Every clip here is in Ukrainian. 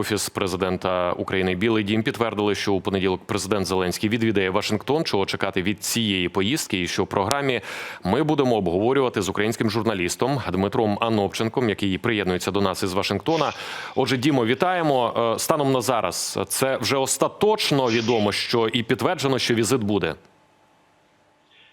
Офіс президента України Білий Дім підтвердили, що у понеділок президент Зеленський відвідає Вашингтон. Чого чекати від цієї поїздки? І що в програмі ми будемо обговорювати з українським журналістом Дмитром Анопченком, який приєднується до нас із Вашингтона. Отже, Дімо, вітаємо Е, станом на зараз. Це вже остаточно відомо, що і підтверджено, що візит буде.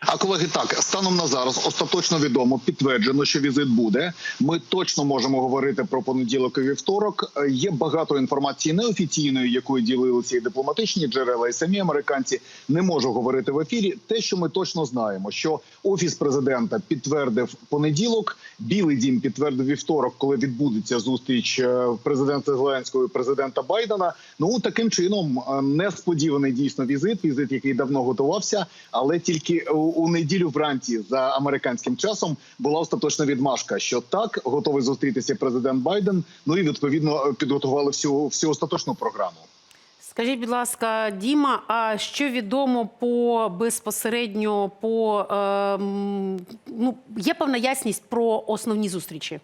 А колеги, так станом на зараз остаточно відомо, підтверджено, що візит буде. Ми точно можемо говорити про понеділок і вівторок. Е, Є багато інформації неофіційної, якою ділилися і дипломатичні джерела, і самі американці. Не можу говорити в ефірі. Те, що ми точно знаємо, що офіс президента підтвердив понеділок, Білий Дім підтвердив вівторок, коли відбудеться зустріч е, президента Зеленського і президента Байдена. Ну таким чином е, несподіваний дійсно візит. Візит, який давно готувався, але тільки у, неділю вранці за американським часом була остаточна відмашка, що так готовий зустрітися президент Байден. Ну і відповідно підготували всю всю остаточну програму. Скажіть, будь ласка, Діма, а що відомо по безпосередньо по е, ну є певна ясність про основні зустрічі?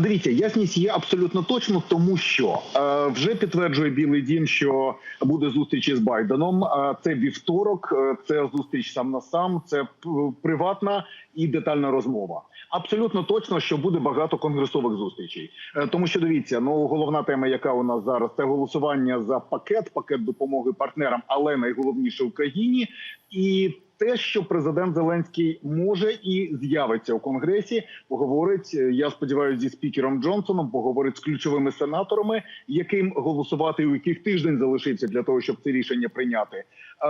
Дивіться, ясність є абсолютно точно, тому що е, вже підтверджує Білий Дім, що буде зустріч із Байденом. Це вівторок, е, це зустріч сам на сам, це приватна і детальна розмова. Абсолютно точно, що буде багато конгресових зустрічей, Е, тому що дивіться, ну головна тема, яка у нас зараз, це голосування за пакет, пакет допомоги партнерам, але найголовніше Україні і. Те, що президент Зеленський може і з'явиться у конгресі, поговорить. е, Я сподіваюся, зі спікером Джонсоном, поговорить з ключовими сенаторами, яким голосувати, у яких тиждень залишиться для того, щоб це рішення прийняти.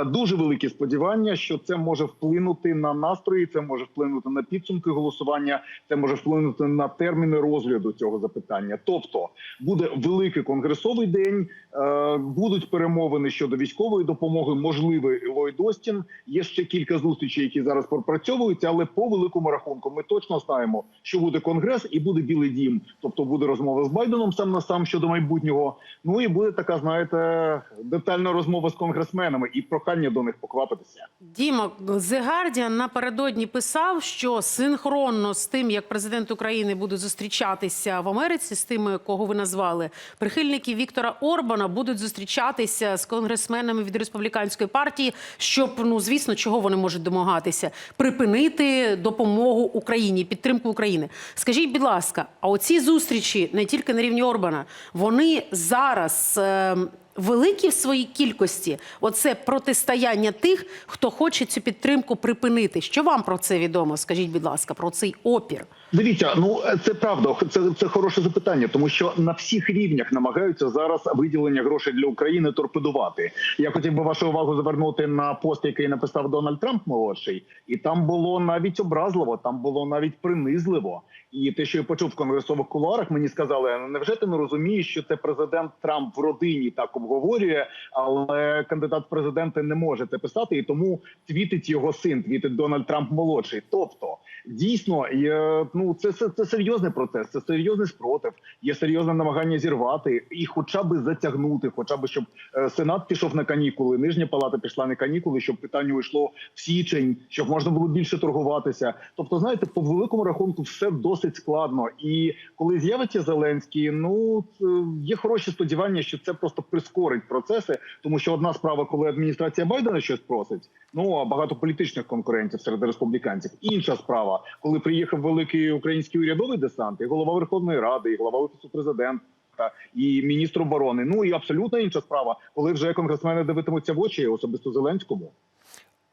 Дуже великі сподівання, що це може вплинути на настрої, це може вплинути на підсумки голосування, це може вплинути на терміни розгляду цього запитання. Тобто буде великий конгресовий день, е, будуть перемовини щодо військової допомоги. Можливий Ллойд Остін. Є ще кілька зустрічей, які зараз пропрацьовуються, але по великому рахунку ми точно знаємо, що буде конгрес і буде білий дім. Тобто буде розмова з Байденом сам на сам щодо майбутнього. Ну і буде така, знаєте, детальна розмова з конгресменами і прохання до них поквапитися. Діма The Guardian напередодні писав, що синхронно з тим, як президент України буде зустрічатися в Америці з тими, кого ви назвали, прихильники Віктора Орбана будуть зустрічатися з конгресменами від республіканської партії, щоб ну звісно, чого вони можуть домагатися, припинити допомогу Україні, підтримку України. Скажіть, будь ласка, а оці зустрічі не тільки на рівні Орбана, вони зараз. е, великі в своїй кількості оце протистояння тих, хто хоче цю підтримку припинити. Що вам про це відомо? Скажіть, будь ласка, про цей опір? Дивіться, ну це правда. Це, це хороше запитання, тому що на всіх рівнях намагаються зараз виділення грошей для України торпедувати. Я хотів би вашу увагу звернути на пост, який написав Дональд Трамп молодший, і там було навіть образливо, там було навіть принизливо. І те, що я почув в конгресових кулуарах, мені сказали: «Ну, невже ти не розумієш, що це президент Трамп в родині так обговорює, але кандидат в президенти не може це писати, і тому твітить його син, твітить Дональд Трамп молодший. Тобто, дійсно, є, ну це, це, це серйозний процес, це серйозний спротив, є серйозне намагання зірвати і, хоча б затягнути, хоча б щоб е, сенат пішов на канікули, нижня палата пішла на канікули, щоб питання йшло в січень, щоб можна було більше торгуватися. Тобто, знаєте, по великому рахунку все досить складно. І коли з'явиться Зеленський, ну є хороші сподівання, що це просто прискорить процеси, тому що одна справа, коли адміністрація Байдена щось просить, ну а багато політичних конкурентів серед республіканців. Інша справа, коли приїхав великий український урядовий десант, і голова Верховної Ради, і голова офісу президента. І міністр оборони. Ну і абсолютно інша справа, коли вже конгресмени дивитимуться в очі особисто Зеленському.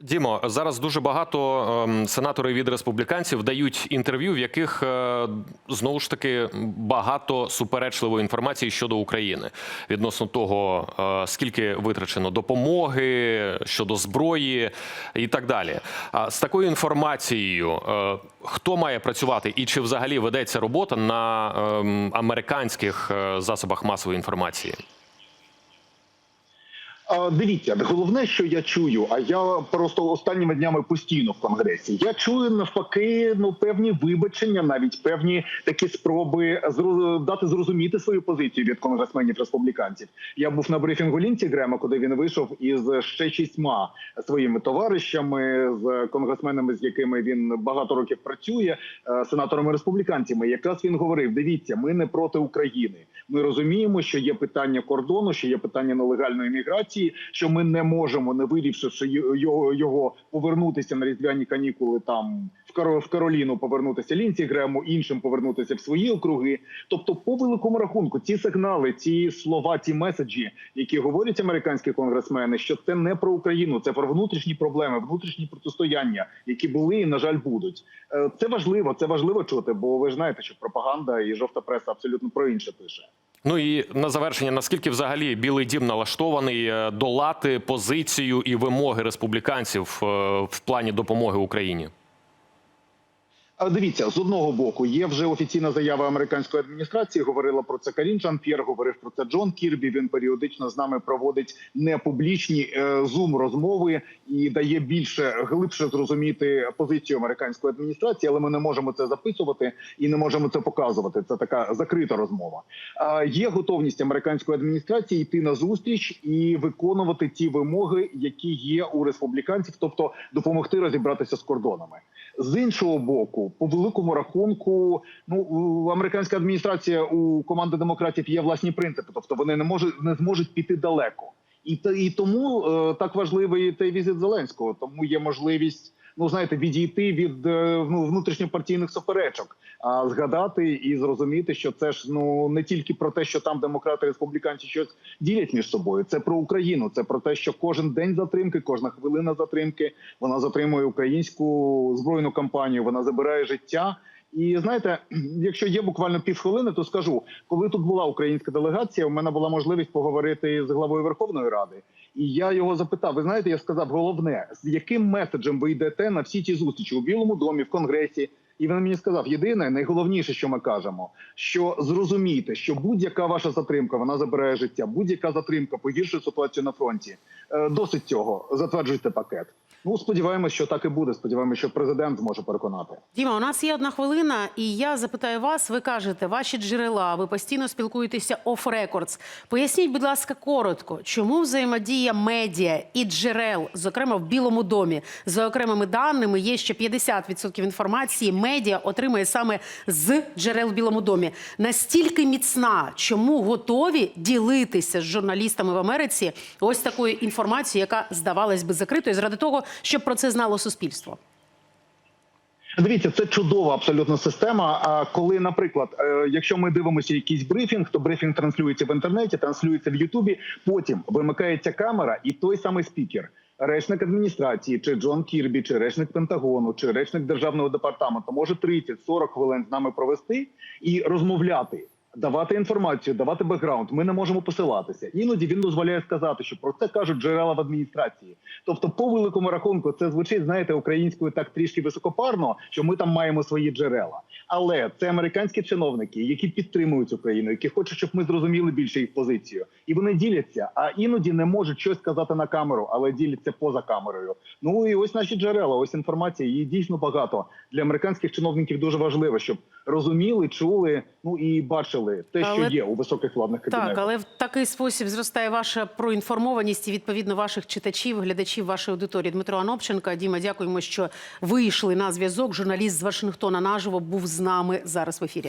Дімо, зараз дуже багато ем, сенаторів від республіканців дають інтерв'ю, в яких е, знову ж таки багато суперечливої інформації щодо України відносно того, е, скільки витрачено допомоги щодо зброї і так далі. А з такою інформацією, е, хто має працювати, і чи взагалі ведеться робота на ем, американських засобах масової інформації? Дивіться, головне, що я чую, а я просто останніми днями постійно в конгресі. Я чую навпаки, ну певні вибачення, навіть певні такі спроби дати зрозуміти свою позицію від конгресменів республіканців. Я був на брифінгу Лінці Грема, куди він вийшов із ще шістьма своїми товаришами, з конгресменами, з якими він багато років працює, е, сенаторами республіканцями. Якраз він говорив: дивіться, ми не проти України. Ми розуміємо, що є питання кордону, що є питання нелегальної міграції, що ми не можемо, не вирішивши його, його повернутися на різдвяні канікули там в Каро- в Кароліну, повернутися Лінці Грему, іншим повернутися в свої округи. Тобто, по великому рахунку, ці сигнали, ці слова, ці меседжі, які говорять американські конгресмени, що це не про Україну, це про внутрішні проблеми, внутрішні протистояння, які були і на жаль будуть. Е, Це важливо, це важливо чути, бо ви ж знаєте, що пропаганда і жовта преса абсолютно про інше пише. Ну і на завершення, наскільки взагалі Білий Дім налаштований е, долати позицію і вимоги республіканців е, в плані допомоги Україні? Дивіться, з одного боку, є вже офіційна заява американської адміністрації. Говорила про це Карін Жан П'єр, говорив про це Джон Кірбі. Він періодично з нами проводить непублічні зум розмови і дає більше глибше зрозуміти позицію американської адміністрації, але ми не можемо це записувати і не можемо це показувати. Це така закрита розмова. Є готовність американської адміністрації йти на зустріч і виконувати ті вимоги, які є у республіканців, тобто допомогти розібратися з кордонами. З іншого боку, по великому рахунку, ну американська адміністрація у команди демократів є власні принципи, тобто вони не можуть не зможуть піти далеко, і і тому е, так важливий той візит Зеленського. Тому є можливість. Ну, знаєте, відійти від е, ну, внутрішньопартійних суперечок, а згадати і зрозуміти, що це ж ну не тільки про те, що там демократи і республіканці щось ділять між собою. Це про Україну. Це про те, що кожен день затримки, кожна хвилина затримки вона затримує українську збройну кампанію. Вона забирає життя. І знаєте, якщо є буквально півхвилини, то скажу, коли тут була українська делегація, у мене була можливість поговорити з главою Верховної Ради. І я його запитав: ви знаєте, я сказав, головне, з яким меседжем ви йдете на всі ті зустрічі у Білому домі, в Конгресі. І він мені сказав: єдине, найголовніше, що ми кажемо, що зрозумійте, що будь-яка ваша затримка вона забирає життя, будь-яка затримка погіршує ситуацію на фронті. Е, Досить цього, затверджуйте пакет. Ну сподіваємось, що так і буде. Сподіваємось, що президент зможе переконати. Діма, у нас є одна хвилина, і я запитаю вас. Ви кажете, ваші джерела, ви постійно спілкуєтеся off records. Поясніть, будь ласка, коротко, чому взаємодія медіа і джерел, зокрема в Білому домі, за окремими даними, є ще 50% інформації. Медіа отримує саме з джерел в Білому домі. Настільки міцна, чому готові ділитися з журналістами в Америці ось такою інформацією, яка здавалась би закритою, заради того, щоб про це знало суспільство. Дивіться, це чудова абсолютно система. А коли, наприклад, е, якщо ми дивимося якийсь брифінг, то брифінг транслюється в інтернеті, транслюється в Ютубі. Потім вимикається камера, і той самий спікер, речник адміністрації, чи Джон Кірбі, чи речник Пентагону, чи речник державного департаменту може 30-40 хвилин з нами провести і розмовляти. Давати інформацію, давати бекграунд. Ми не можемо посилатися. Іноді він дозволяє сказати, що про це кажуть джерела в адміністрації. Тобто, по великому рахунку, це звучить, знаєте, українською так трішки високопарно, що ми там маємо свої джерела. Але це американські чиновники, які підтримують Україну, які хочуть, щоб ми зрозуміли більше їх позицію, і вони діляться. А іноді не можуть щось сказати на камеру, але діляться поза камерою. Ну і ось наші джерела, ось інформація. Її дійсно багато для американських чиновників. Дуже важливо, щоб розуміли, чули, ну і бачили те, що є у високих владних кабінетах. Так, але в такий спосіб зростає ваша проінформованість і відповідно ваших читачів, глядачів вашої аудиторії. Дмитро Анопченко, Діма, дякуємо, що вийшли на зв'язок. Журналіст з Вашингтона наживо був з нами зараз в ефірі.